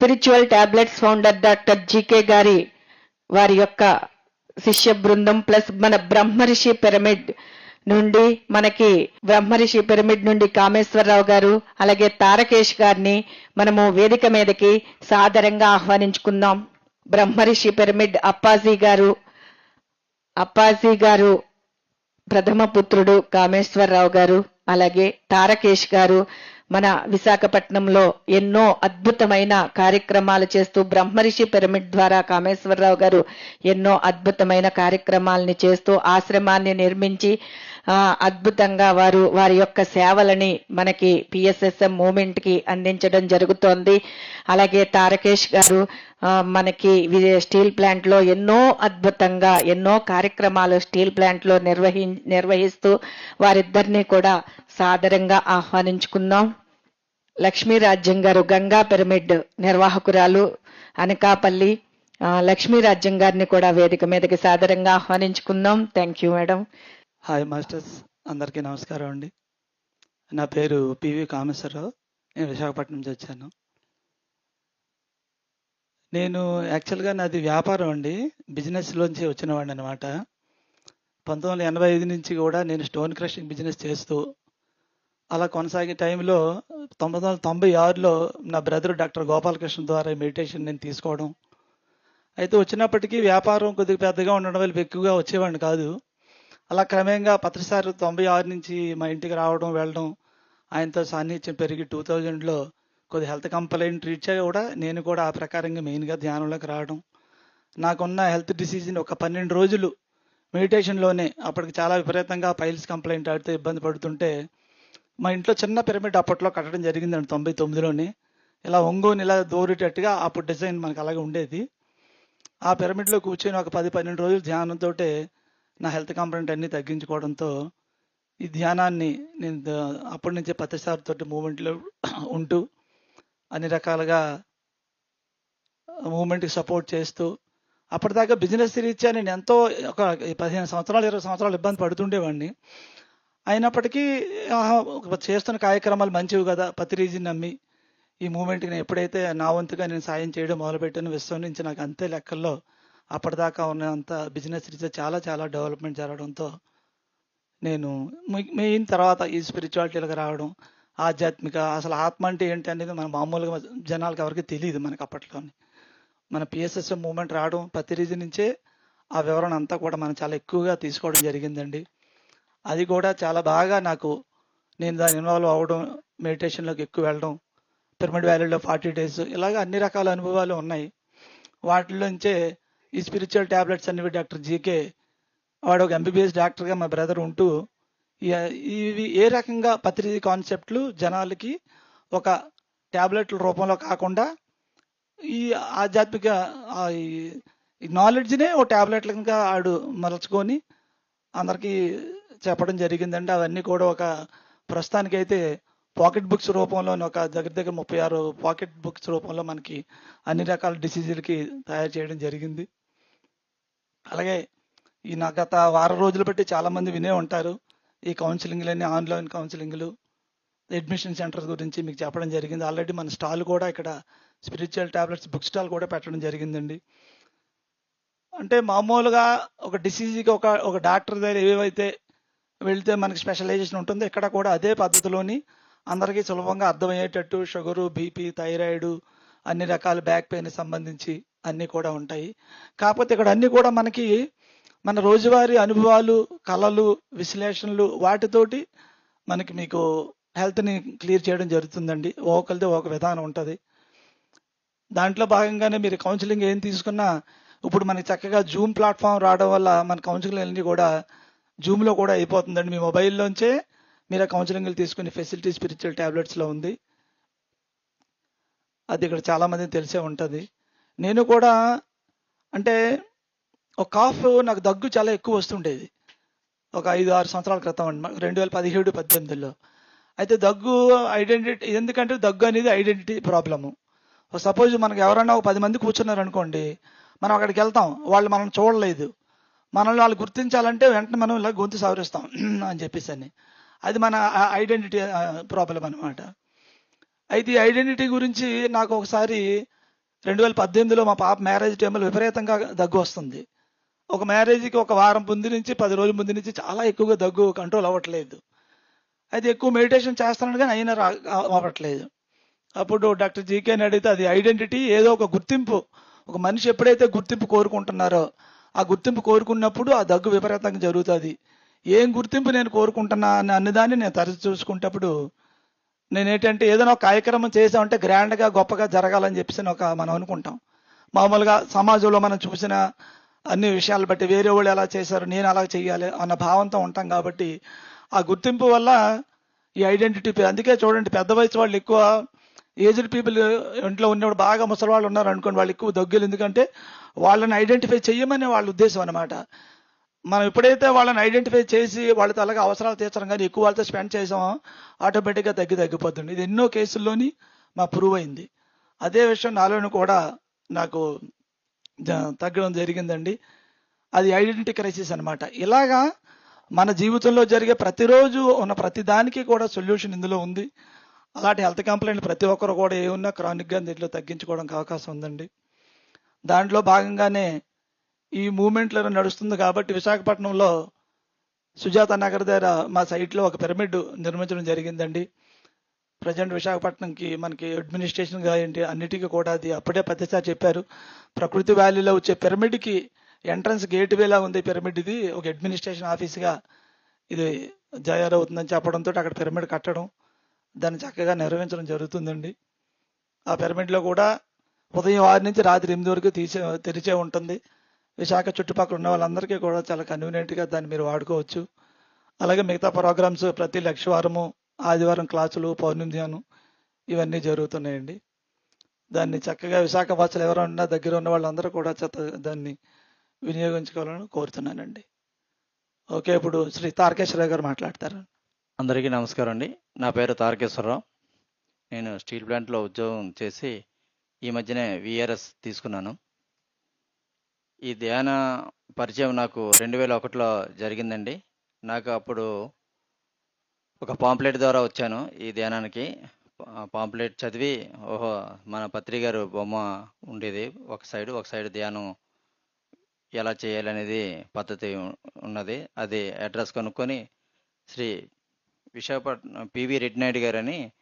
Spiritual tablets founder doctor GK గారి వారి యొక్క శిష్య బృందం ప్లస్ మన బ్రహ్మర్షి పిరమిడ్ నుండి మనకి బ్రహ్మర్షి పిరమిడ్ నుండి కామేశ్వరరావు గారు అలాగే తారకేష్ గారిని మనము వేదిక మీదకి సాదరంగా ఆహ్వానించుకుందాం. బ్రహ్మర్షి పిరమిడ్ అప్పాజీ గారు అప్పాజీ గారు ప్రథమ పుత్రుడు కామేశ్వరరావు గారు అలాగే తారకేష్ గారు మన విశాఖపట్నంలో ఎన్నో అద్భుతమైన కార్యక్రమాలు చేస్తూ బ్రహ్మరిషి పిరమిడ్ ద్వారా కామేశ్వరరావు గారు ఎన్నో అద్భుతమైన కార్యక్రమాలని చేస్తూ ఆశ్రమాన్ని నిర్మించి అద్భుతంగా వారు వారి యొక్క సేవలని మనకి పిఎస్ఎస్ఎం మూమెంట్కి అందించడం జరుగుతోంది. అలాగే తారకేష్ గారు మనకి స్టీల్ ప్లాంట్లో ఎన్నో అద్భుతంగా ఎన్నో కార్యక్రమాలు స్టీల్ ప్లాంట్లో నిర్వహి నిర్వహిస్తూ వారిద్దరిని కూడా సాదరంగా ఆహ్వానించుకుందాం. లక్ష్మీ రాజ్యం గారు గంగా పిరమిడ్ నిర్వాహకురాలు అనకాపల్లి లక్ష్మీ రాజ్యం గారిని కూడా వేదిక మీదకి సాదరంగా ఆహ్వానించుకుందాం. Thank you madam hi masters అందరికీ నమస్కారం అండి. నా పేరు పివి కామేశ్వరరావు. నేను విశాఖపట్నం నుంచి వచ్చాను. నేను యాక్చువల్గా నాది వ్యాపారం అండి. బిజినెస్లోంచి వచ్చినవాడిని అనమాట పంతొమ్మిది వందల ఎనభై ఐదు నుంచి కూడా నేను స్టోన్ క్రషింగ్ బిజినెస్ చేస్తూ అలా కొనసాగే టైంలో తొమ్మిది వందల తొంభై ఆరులో నా బ్రదర్ డాక్టర్ గోపాలకృష్ణ ద్వారా మెడిటేషన్ నేను తీసుకోవడం. అయితే వచ్చినప్పటికీ వ్యాపారం కొద్దిగా పెద్దగా ఉండడం వల్ల ఎక్కువగా వచ్చేవాడిని కాదు. అలా క్రమంగా పత్రిసారి తొంభై ఆరు నుంచి మా ఇంటికి రావడం వెళ్ళడం ఆయనతో సాన్నిహిత్యం పెరిగి టూ థౌజండ్లో కొద్ది హెల్త్ కంప్లైంట్ రీచ్ అయ్యి కూడా నేను కూడా ఆ ప్రకారంగా మెయిన్గా ధ్యానంలోకి రావడం. నాకున్న హెల్త్ డిసీజ్ని ఒక పన్నెండు రోజులు మెడిటేషన్లోనే అప్పటికి చాలా విపరీతంగా పైల్స్ కంప్లైంట్ ఆడితే ఇబ్బంది పడుతుంటే మా ఇంట్లో చిన్న పిరమిడ్ అప్పట్లో కట్టడం జరిగిందండి తొంభై తొమ్మిదిలోనే. ఇలా ఒంగోని ఇలా దూరేటట్టుగా అప్పుడు డిజైన్ మనకు అలాగే ఉండేది. ఆ పిరమిడ్లో కూర్చొని ఒక పది పన్నెండు రోజులు ధ్యానంతో నా హెల్త్ కంప్లైంట్ అన్ని తగ్గించుకోవడంతో ఈ ధ్యానాన్ని నేను అప్పటి నుంచే ప్రతిసారి తోటి మూమెంట్లో ఉంటూ అన్ని రకాలుగా మూమెంట్కి సపోర్ట్ చేస్తూ అప్పటిదాకా బిజినెస్ రీత్యా నేను ఎంతో ఒక పదిహేను సంవత్సరాలు ఇరవై సంవత్సరాలు ఇబ్బంది పడుతుండేవాడిని. అయినప్పటికీ చేస్తున్న కార్యక్రమాలు మంచివి కదా ప్రతి రీజన్ నమ్మి ఈ మూమెంట్కి నేను ఎప్పుడైతే నా వంతుగా నేను సాయం చేయడం మొదలుపెట్టాను విశ్వం నుంచి నాకు అంతే లెక్కల్లో అప్పటిదాకా ఉన్నంత బిజినెస్ రీత్యా చాలా చాలా డెవలప్మెంట్ జరగడంతో నేను మెయిన్ తర్వాత ఈ స్పిరిచువాలిటీలకు రావడం ఆధ్యాత్మిక అసలు ఆత్మ అంటే ఏంటి అనేది మన మామూలుగా జనాలకు ఎవరికి తెలియదు మనకి అప్పట్లోని. మన పిఎస్ఎస్ మూమెంట్ రావడం ప్రతి రీజన్ నుంచే ఆ వివరణ అంతా కూడా మనం చాలా ఎక్కువగా తీసుకోవడం జరిగిందండి. అది కూడా చాలా బాగా నాకు నేను దాని ఇన్వాల్వ్ అవ్వడం మెడిటేషన్లోకి ఎక్కువ వెళ్ళడం పిరమిడ్ వ్యాలీలో ఫార్టీ డేస్ ఇలాగ అన్ని రకాల అనుభవాలు ఉన్నాయి. వాటిలోంచే ఈ స్పిరిచువల్ ట్యాబ్లెట్స్ అనేవి డాక్టర్ జీకే వాడు ఒక ఎంబీబీఎస్ డాక్టర్గా మా బ్రదర్ ఉంటూ ఇవి ఏ రకంగా పత్రిక కాన్సెప్ట్లు జనాలకి ఒక ట్యాబ్లెట్ల రూపంలో కాకుండా ఈ ఆధ్యాత్మిక ఈ నాలెడ్జ్నే ఓ ట్యాబ్లెట్లుగా ఆడు మలచుకొని అందరికీ చెప్పడం జరిగిందండి. అవన్నీ కూడా ఒక ప్రస్తుతానికైతే పాకెట్ బుక్స్ రూపంలో ఒక దగ్గర దగ్గర ముప్పై ఆరు పాకెట్ బుక్స్ రూపంలో మనకి అన్ని రకాల డిసీజులకి తయారు చేయడం జరిగింది. అలాగే ఈ నా గత వారం రోజులు బట్టి చాలామంది వినే ఉంటారు. ఈ కౌన్సిలింగ్లన్నీ ఆన్లైన్ కౌన్సిలింగ్లు అడ్మిషన్ సెంటర్స్ గురించి మీకు చెప్పడం జరిగింది. ఆల్రెడీ మన స్టాల్ కూడా ఇక్కడ స్పిరిచువల్ ట్యాబ్లెట్స్ బుక్ స్టాల్ కూడా పెట్టడం జరిగిందండి. అంటే మామూలుగా ఒక డిసీజ్కి ఒక ఒక డాక్టర్ దగ్గర ఏవైతే వెళితే మనకి స్పెషలైజేషన్ ఉంటుందో ఇక్కడ కూడా అదే పద్ధతిలోని అందరికీ సులభంగా అర్థమయ్యేటట్టు షుగరు బీపీ థైరాయిడ్ అన్ని రకాల బ్యాక్ పెయిన్ సంబంధించి అన్నీ కూడా ఉంటాయి. కాకపోతే ఇక్కడ అన్నీ కూడా మనకి మన రోజువారీ అనుభవాలు కళలు విశ్లేషణలు వాటితోటి మనకి మీకు హెల్త్ని క్లియర్ చేయడం జరుగుతుందండి. ఒకరిది ఒక విధానం ఉంటుంది. దాంట్లో భాగంగానే మీరు కౌన్సిలింగ్ ఏం తీసుకున్నా ఇప్పుడు మనకి చక్కగా జూమ్ ప్లాట్ఫామ్ రావడం వల్ల మన కౌన్సిలింగ్ అన్ని కూడా జూమ్లో కూడా అయిపోతుందండి. మీ మొబైల్లోంచే మీరు ఆ కౌన్సిలింగ్లు తీసుకునే ఫెసిలిటీ స్పిరిచువల్ ట్యాబ్లెట్స్లో ఉంది. అది ఇక్కడ చాలామంది తెలిసే ఉంటుంది. నేను కూడా అంటే ఒక కాఫ్ నాకు దగ్గు చాలా ఎక్కువ వస్తుండేది. ఒక ఐదు ఆరు సంవత్సరాల క్రితం అండి. రెండు వేల పదిహేడు పద్దెనిమిదిలో. అయితే దగ్గు ఐడెంటిటీ ఎందుకంటే దగ్గు అనేది ఐడెంటిటీ ప్రాబ్లము సపోజ్ మనకు ఎవరైనా ఒక పది మంది కూర్చున్నారు అనుకోండి మనం అక్కడికి వెళ్తాం. వాళ్ళు మనం చూడలేదు. మనల్ని వాళ్ళు గుర్తించాలంటే వెంటనే మనం ఇలా గొంతు సవరిస్తాం. అని చెప్పేసి అని. అది మన ఐడెంటిటీ ప్రాబ్లం అనమాట అయితే ఈ ఐడెంటిటీ గురించి నాకు ఒకసారి రెండు వేల పద్దెనిమిదిలో మా పాప మ్యారేజ్ టైంలో విపరీతంగా దగ్గు వస్తుంది. ఒక మ్యారేజ్కి ఒక వారం ముందు నుంచి పది రోజుల ముందు నుంచి చాలా ఎక్కువగా దగ్గు కంట్రోల్ అవ్వట్లేదు. అయితే ఎక్కువ మెడిటేషన్ చేస్తున్నాను కానీ అయినా రా అవ్వట్లేదు. అప్పుడు డాక్టర్ జీకేని అడిగితే అది ఐడెంటిటీ ఏదో ఒక గుర్తింపు ఒక మనిషి ఎప్పుడైతే గుర్తింపు కోరుకుంటున్నారో ఆ గుర్తింపు కోరుకున్నప్పుడు ఆ దగ్గు విపరీతంగా జరుగుతుంది. ఏం గుర్తింపు నేను కోరుకుంటున్నా అని అన్నదాన్ని నేను తరచు చూసుకుంటప్పుడు నేను ఏంటంటే ఏదైనా ఒక కార్యక్రమం చేసామంటే గ్రాండ్గా గొప్పగా జరగాలని చెప్పేసి ఒక మనం అనుకుంటాం. మామూలుగా సమాజంలో మనం చూసిన అన్ని విషయాలు బట్టి వేరే వాళ్ళు ఎలా చేశారు నేను అలా చేయాలి అన్న భావంతో ఉంటాం కాబట్టి ఆ గుర్తింపు వల్ల ఈ ఐడెంటిటీ అందుకే చూడండి పెద్ద వయసు వాళ్ళు ఎక్కువ ఏజ్డ్ పీపుల్ ఇంట్లో ఉన్నప్పుడు బాగా ముసలి వాళ్ళు ఉన్నారు అనుకోండి వాళ్ళు ఎక్కువ దగ్గులు. ఎందుకంటే వాళ్ళని ఐడెంటిఫై చేయమనే వాళ్ళ ఉద్దేశం అనమాట మనం ఎప్పుడైతే వాళ్ళని ఐడెంటిఫై చేసి వాళ్ళతో అలాగే అవసరాలు తీర్చడం కానీ ఎక్కువ వాళ్ళతో స్పెండ్ చేసామో ఆటోమేటిక్గా తగ్గి తగ్గిపోతుంది. ఇది ఎన్నో కేసుల్లోని మా ప్రూవ్ అయింది. అదే విషయం నాలోని కూడా నాకు జ- తగ్గడం జరిగిందండి. అది ఐడెంటిటీ క్రైసిస్ అనమాట ఇలాగా మన జీవితంలో జరిగే ప్రతిరోజు ఉన్న ప్రతి దానికి కూడా సొల్యూషన్ ఇందులో ఉంది. అలాంటి హెల్త్ కంప్లైంట్ ప్రతి ఒక్కరు కూడా ఏమున్నా క్రానిక్గా దీంట్లో తగ్గించుకోవడానికి అవకాశం ఉందండి. దాంట్లో భాగంగానే ఈ మూమెంట్లను నడుస్తుంది కాబట్టి విశాఖపట్నంలో సుజాత నగర్ దగ్గర మా సైట్లో ఒక పిరమిడ్ నిర్మించడం జరిగిందండి. ప్రజెంట్ విశాఖపట్నంకి మనకి అడ్మినిస్ట్రేషన్ ఏంటి అన్నిటికీ కూడా అది అప్పుడే పెద్దసారి చెప్పారు. ప్రకృతి వ్యాలీలో వచ్చే పిరమిడ్కి ఎంట్రన్స్ గేట్ వేలా ఉంది పిరమిడ్ ఇది. ఒక అడ్మినిస్ట్రేషన్ ఆఫీస్గా ఇది తయారవుతుందని చెప్పడంతో అక్కడ పిరమిడ్ కట్టడం దాన్ని చక్కగా నిర్వహించడం జరుగుతుందండి. ఆ పిరమిడ్లో కూడా ఉదయం ఆరు నుంచి రాత్రి ఎనిమిది వరకు తీసే తెరిచే ఉంటుంది. విశాఖ చుట్టుపక్కల ఉన్న వాళ్ళందరికీ కూడా చాలా కన్వీనియంట్గా దాన్ని మీరు వాడుకోవచ్చు. అలాగే మిగతా ప్రోగ్రామ్స్ ప్రతి లక్షవారము ఆదివారం క్లాసులు పౌర్ణమి ధ్యానం ఇవన్నీ జరుగుతున్నాయండి. దాన్ని చక్కగా విశాఖ వాసులు ఎవరన్నా దగ్గర ఉన్న వాళ్ళందరూ కూడా చెత్త దాన్ని వినియోగించుకోవాలని కోరుతున్నానండి. ఓకే ఇప్పుడు శ్రీ తారకేశ్వరరావు గారు మాట్లాడతారు. అందరికీ నమస్కారం అండి. నా పేరు తారకేశ్వరరావు. నేను స్టీల్ ప్లాంట్లో ఉద్యోగం చేసి ఈ మధ్యనే విఆర్ఎస్ తీసుకున్నాను. ఈ ధ్యాన పరిచయం నాకు రెండు వేల ఒకటిలో జరిగిందండి. నాకు అప్పుడు ఒక పాంప్లెట్ ద్వారా వచ్చాను ఈ ధ్యానానికి. పాంప్లెట్ చదివి ఓహో మన పత్రి గారు బొమ్మ ఉండేది. ఒక సైడ్ ఒక సైడ్ ధ్యానం ఎలా చేయాలనేది పద్ధతి ఉన్నది. అది అడ్రస్ కనుక్కొని శ్రీ విశాఖపట్నం పివి రెడ్డినాయుడు గారు అని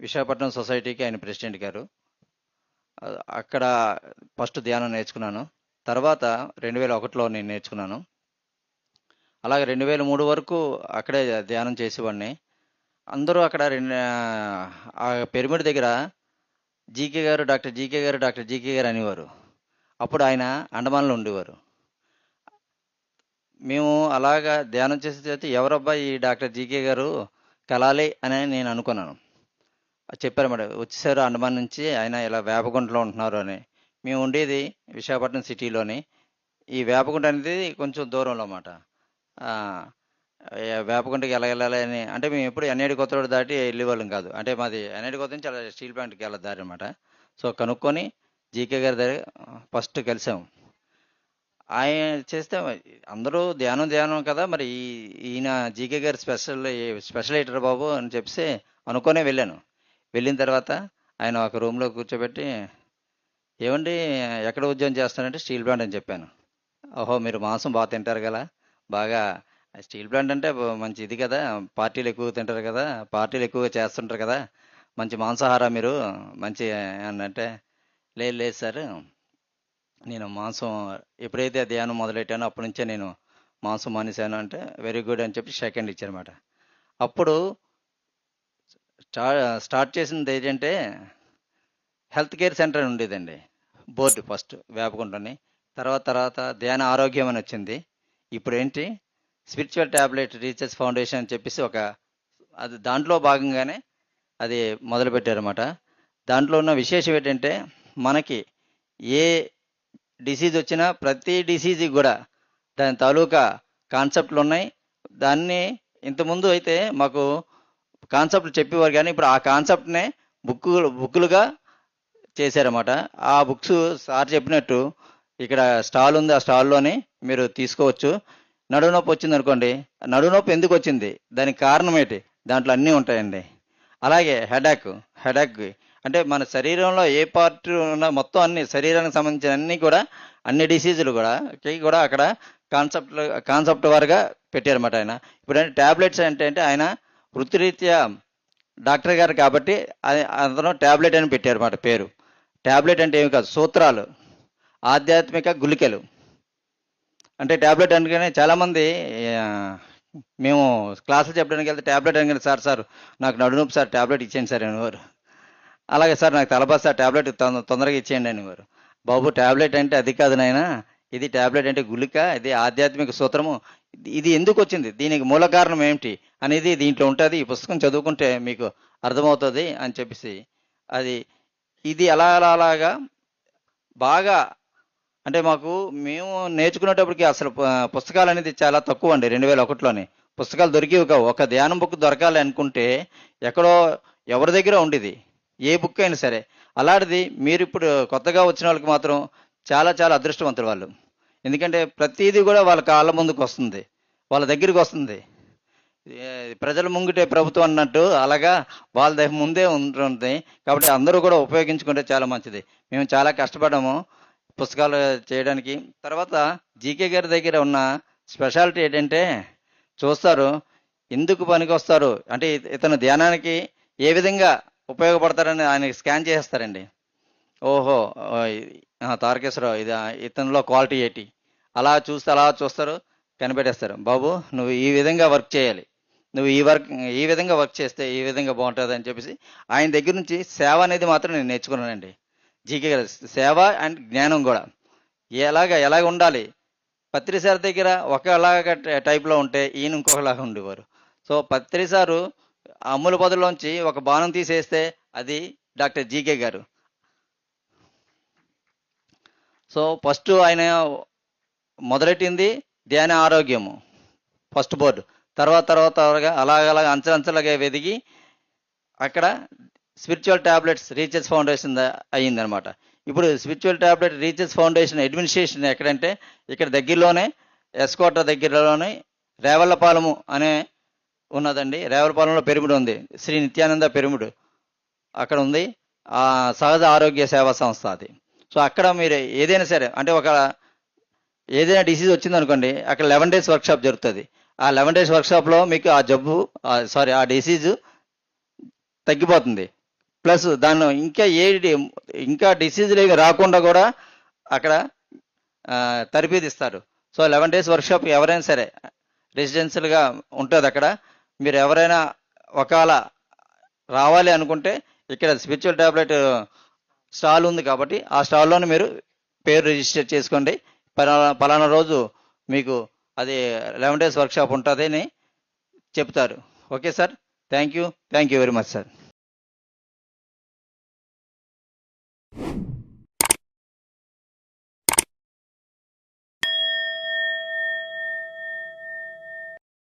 విశాఖపట్నం సొసైటీకి ఆయన ప్రెసిడెంట్ గారు. అక్కడ ఫస్ట్ ధ్యానం నేర్చుకున్నాను. తర్వాత రెండు వేల ఒకటిలో నేను నేర్చుకున్నాను. అలాగే రెండు వేల మూడు వరకు అక్కడే ధ్యానం చేసేవాడిని. అందరూ అక్కడ రెండు ఆ పిరమిడ్ దగ్గర జీకే గారు డాక్టర్ జీకే గారు డాక్టర్ జీకే గారు అనేవారు. అప్పుడు ఆయన అండమాన్లో ఉండేవారు. మేము అలాగా ధ్యానం చేసే చేతి ఎవరబ్బా ఈ డాక్టర్ జీకే గారు కలాలి అని నేను అనుకున్నాను. చెప్పారు మేడం వచ్చేసారు అండమాన్ నుంచి ఆయన ఇలా వేపగుంటలో ఉంటున్నారు అని. మేము ఉండేది విశాఖపట్నం సిటీలోని. ఈ వేపకుంట అనేది కొంచెం దూరంలో అన్నమాట వేపకుంటకి ఎలా వెళ్ళాలి అని అంటే మేము ఎప్పుడు ఎన్ఐడి కొత్త రోడ్ దాటి వెళ్ళేవాళ్ళం కాదు. అంటే మాది ఎన్ఐడి కొత్త నుంచి అలా స్టీల్ ప్లాంట్కి వెళ్ళే దారి అనమాట సో కనుక్కొని జీకే గారి దగ్గర ఫస్ట్ కలిసాము ఆయన చేస్తే అందరూ ధ్యానం ధ్యానం కదా మరి. ఈ- ఈయన జీకే గారు స్పెషల్ స్పెషల్ ఎడిటర్ బాబు అని చెప్పేసి అనుకునే వెళ్ళాను. వెళ్ళిన తర్వాత ఆయన ఒక రూమ్లో కూర్చోబెట్టి ఏమండి ఎక్కడ ఉద్యోగం చేస్తానంటే స్టీల్ ప్లాంట్ అని చెప్పాను. ఓహో మీరు మాంసం బాగా తింటారు కదా. బాగా స్టీల్ ప్లాంట్ అంటే మంచి ఇది కదా. పార్టీలు ఎక్కువ తింటారు కదా. పార్టీలు ఎక్కువగా చేస్తుంటారు కదా. మంచి మాంసాహార మీరు మంచి అంటే లేదు లేదు సార్. నేను మాంసం ఎప్పుడైతే ధ్యానం మొదలెట్టానో అప్పటి నుంచే నేను మాంసం మానేశాను అంటే వెరీ గుడ్ అని చెప్పి సెకండ్ ఇచ్చారన్నమాట అప్పుడు స్టా స్టార్ట్ చేసింది ఏంటంటే హెల్త్ కేర్ సెంటర్ అని ఉండేదండి. బోర్డు ఫస్ట్ వేపకుంటని. తర్వాత తర్వాత ధ్యాన ఆరోగ్యం అని వచ్చింది. ఇప్పుడు ఏంటి? స్పిరిచువల్ ట్యాబ్లెట్ రీసెర్చ్ ఫౌండేషన్ అని చెప్పేసి ఒక అది దాంట్లో భాగంగానే అది మొదలుపెట్టారన్నమాట. దాంట్లో ఉన్న విశేషం ఏంటంటే మనకి ఏ డిసీజ్ వచ్చినా ప్రతి డిసీజ్కి కూడా దాని తాలూకా కాన్సెప్ట్లు ఉన్నాయి. దాన్ని ఇంతకుముందు అయితే మాకు కాన్సెప్ట్లు చెప్పేవారు కానీ ఇప్పుడు ఆ కాన్సెప్ట్నే బుక్ బుక్కులుగా చేశారన్నమాట. ఆ బుక్స్ సార్ చెప్పినట్టు ఇక్కడ స్టాల్ ఉంది ఆ స్టాల్లోనే మీరు తీసుకోవచ్చు. నడునొప్పి వచ్చింది అనుకోండి నడునొప్పి ఎందుకు వచ్చింది? దానికి కారణం ఏంటి? దాంట్లో అన్నీ ఉంటాయండి. అలాగే హెడాక్ హెడాక్ అంటే మన శరీరంలో ఏ పార్ట్ ఉన్న మొత్తం అన్ని శరీరానికి సంబంధించిన అన్ని కూడా అన్ని డిసీజులు కూడా కూడా అక్కడ కాన్సెప్ట్ కాన్సెప్ట్ వారుగా పెట్టారన్నమాట ఆయన. ఇప్పుడు అంటే ట్యాబ్లెట్స్ అంటే అంటే ఆయన వృత్తిరీత్యా డాక్టర్ గారు కాబట్టి అతను ట్యాబ్లెట్ అని పెట్టారన్నమాట పేరు. ట్యాబ్లెట్ అంటే ఏమి కాదు సూత్రాలు ఆధ్యాత్మిక గుళికలు. అంటే ట్యాబ్లెట్ అనగానే చాలామంది మేము క్లాసులు చెప్పడానికి వెళ్తే ట్యాబ్లెట్ అనగానే సార్ సార్ నాకు నడునొప్పి సార్ ట్యాబ్లెట్ ఇచ్చేయండి సార్ అనేవారు. అలాగే సార్ నాకు తలబా సార్ ట్యాబ్లెట్ తొంద- తొందరగా ఇచ్చేయండి అనేవారు. బాబు ట్యాబ్లెట్ అంటే అది కాదు నాయన ఇది ట్యాబ్లెట్ అంటే గుళిక ఇది ఆధ్యాత్మిక సూత్రము ఇది ఎందుకు వచ్చింది దీనికి మూల కారణం ఏమిటి అనేది దీంట్లో ఉంటుంది ఈ పుస్తకం చదువుకుంటే మీకు అర్థమవుతుంది అని చెప్పేసి అది ఇది అలా ఎలా అలాగా బాగా అంటే మాకు మేము నేర్చుకునేటప్పటికి అసలు పుస్తకాలు అనేది చాలా తక్కువ అండి. రెండు వేల ఒకటిలోనే. పుస్తకాలు దొరికేవి కావు. ఒక ధ్యానం బుక్ దొరకాలి అనుకుంటే ఎక్కడో ఎవరి దగ్గర ఉండేది? ఏ బుక్ అయినా సరే. అలాంటిది మీరు ఇప్పుడు కొత్తగా వచ్చిన వాళ్ళకి మాత్రం చాలా చాలా అదృష్టవంతులు వాళ్ళు. ఎందుకంటే ప్రతిదీ కూడా వాళ్ళ కాళ్ళ ముందుకు వస్తుంది. వాళ్ళ దగ్గరికి వస్తుంది. ప్రజల ముంగిటే ప్రభుత్వం అన్నట్టు అలాగా వాళ్ళ దగ్గర ముందే ఉంటుంది కాబట్టి అందరూ కూడా ఉపయోగించుకుంటే చాలా మంచిది. మేము చాలా కష్టపడము పుస్తకాలు చేయడానికి. తర్వాత జీకే గారి దగ్గర ఉన్న స్పెషాలిటీ ఏంటంటే చూస్తారు ఎందుకు పనికి వస్తారు అంటే ఇతను ధ్యానానికి ఏ విధంగా ఉపయోగపడతారని ఆయన స్కాన్ చేసేస్తారండి. ఓహో తారకేశ్వరరావు ఇది ఇతనిలో క్వాలిటీ ఏంటి? అలా చూస్తే అలా చూస్తారు కనిపెట్టేస్తారు. బాబు నువ్వు ఈ విధంగా వర్క్ చేయాలి. నువ్వు ఈ వర్క్ ఈ విధంగా వర్క్ చేస్తే ఈ విధంగా బాగుంటుంది అని చెప్పేసి ఆయన దగ్గర నుంచి సేవ అనేది మాత్రం నేను నేర్చుకున్నానండి. జీకే గారు సేవ అండ్ జ్ఞానం కూడా. ఎలాగ ఎలాగ ఉండాలి? పత్రిసార్ దగ్గర ఒకలాగా టైప్లో ఉంటే ఈయన ఇంకొకలాగా ఉండేవారు. సో పత్రి సారు అమ్ముల పదులోంచి ఒక బాణం తీసేస్తే అది doctor GK garu. So first ఆయన మొదలెట్టింది? ధ్యాన ఆరోగ్యము. First board. తర్వాత తర్వాత తర్వాతగా అలాగ అలాగ అంచెలంచెలుగా వెదిగి అక్కడ స్పిరిచువల్ టాబ్లెట్స్ రీచెస్ ఫౌండేషన్ అయ్యిందనమాట. ఇప్పుడు spiritual tablet riches foundation administration ఎక్కడంటే ఇక్కడ దగ్గరలోనే ఎస్కోట దగ్గరలోనే రేవళ్ళపాలెము అనే ఉన్నదండి. రేవలపాలెంలో పెరుముడు ఉంది. శ్రీ నిత్యానంద పెరుముడు అక్కడ ఉంది. ఆ సహజ ఆరోగ్య సేవా సంస్థ అది. సో అక్కడ మీరు ఏదైనా సరే అంటే ఒక ఏదైనా డిసీజ్ వచ్చిందనుకోండి అక్కడ లెవెన్ డేస్ వర్క్షాప్ జరుగుతుంది. ఆ లెవెన్ డేస్ వర్క్షాప్లో మీకు ఆ జబ్బు సారీ ఆ డిసీజు తగ్గిపోతుంది. ప్లస్ దాన్ని ఇంకా ఏ ఇంకా డిసీజులు ఏమి రాకుండా కూడా అక్కడ ఆ, ఇస్తారు సో లెవెన్ డేస్ వర్క్షాప్ ఎవరైనా సరే రెసిడెన్షియల్గా ఉంటుంది అక్కడ. మీరు ఎవరైనా ఒకవేళ రావాలి అనుకుంటే ఇక్కడ స్పిరిచువల్ టాబ్లెట్ స్టాల్ ఉంది కాబట్టి ఆ స్టాల్లోనే మీరు పేరు రిజిస్టర్ చేసుకోండి. పలానా పలానా రోజు మీకు అది లెవెన్ డేస్ వర్క్షాప్ ఉంటుందని చెప్తారు. Okay sir? Thank you thank you very much sir.